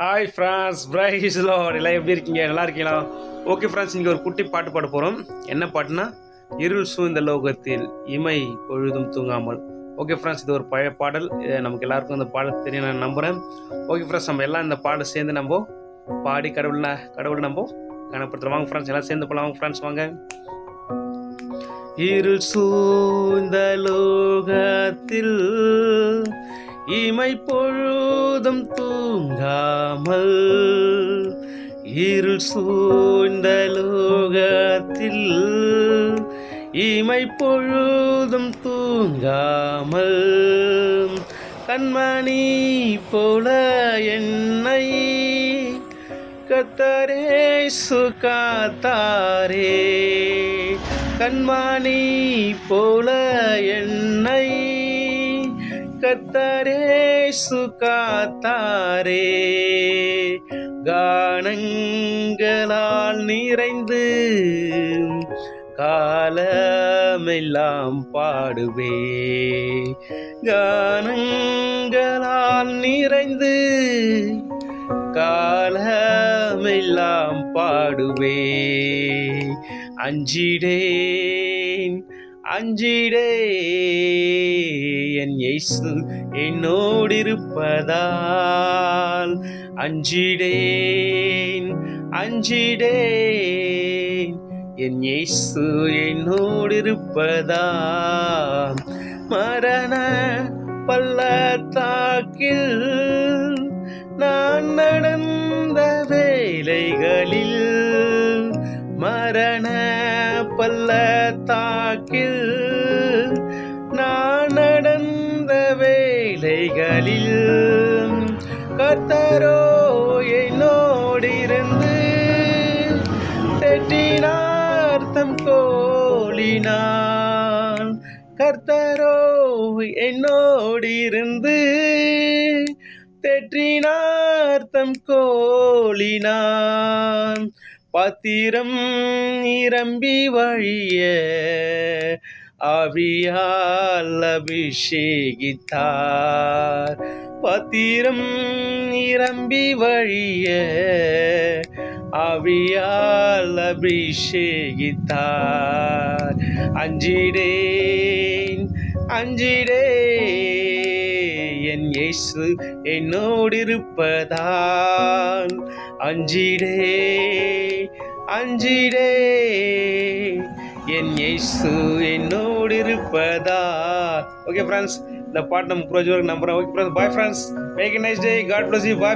Hi France price Lord எல்லாம் எப்படி இருக்கீங்க? நல்லா இருக்கீங்களா? ஓகே ஃப்ரான்ஸ் இங்கே ஒரு குட்டி பாட்டு பாட போகிறோம் என்ன பாட்டுனா இருள் சூழ்ந்த லோகத்தில் இமை பொழுதும் தூங்காமல். ஓகே ஃப்ரெண்ட்ஸ் இது ஒரு பழைய பாடல். இது நமக்கு எல்லாருக்கும் இந்த பாடல் தெரியும் நான் நம்புகிறேன் ஓகே ஃப்ரெண்ட்ஸ் நம்ம எல்லாம் இந்த பாடல் சேர்ந்து நம்ம பாடி கடவுள் கடவுள் நம்ம கணப்படுத்துகிறோம் வாங்க ஃப்ரெண்ட்ஸ் எல்லாம் சேர்ந்து போகலாம் வாங்க ஃப்ரெண்ட்ஸ் வாங்க. இருள் சூழ்ந்த லோகத்தில் இமை பொழுதும் தூங்காமல் இருள் சூழ்ந்த லோகத்தில் இமை பொழுதும் தூங்காமல் கண்மணி போல என்னை கத்தரே சுகாத்தாரே கண்மணி போல என்னை கத்தரே சுகாத்தாரே கானங்களால் நிறைந்து காலமெல்லாம் பாடுவே. கானங்களால் நிறைந்து காலமெல்லாம் பாடுவே. அஞ்சிடேன் அஞ்சிடேன். என் இயேசு என்னோடு இருப்பதால் அஞ்சிடேன் அஞ்சிடேன். என் இயேசு என்னோடு இருப்பதால் மரண பள்ளத்தாக்கில் நான் நடந்த வேலைகளில் மரண பள்ளத்தாக்கில் வேலைகளில் கத்தரோ என்னோடிருந்து தெட்டினார்த்தம் கோலினான் கர்த்தரோ என்னோடிருந்து தெற்றினார்த்தம் கோலினான் பத்திரம் நிரம்பி வழிய ஆவியால் அபிஷேகித்தார். பத்திரம் நிரம்பி வழிய ஆவியால் அபிஷேகித்தார். அஞ்சிடேன் அஞ்சிடே என் இயேசு என்னோடு இருப்பதான் அஞ்சிடே அஞ்சிடே என் இயேசு என்னோடு இருப்பதா ஓகே ஃப்ரெண்ட்ஸ் இந்த பாட்டு நம்ம ப்ரோஜ் நம்புகிறேன் okay friends bye friends make nice day God bless you bye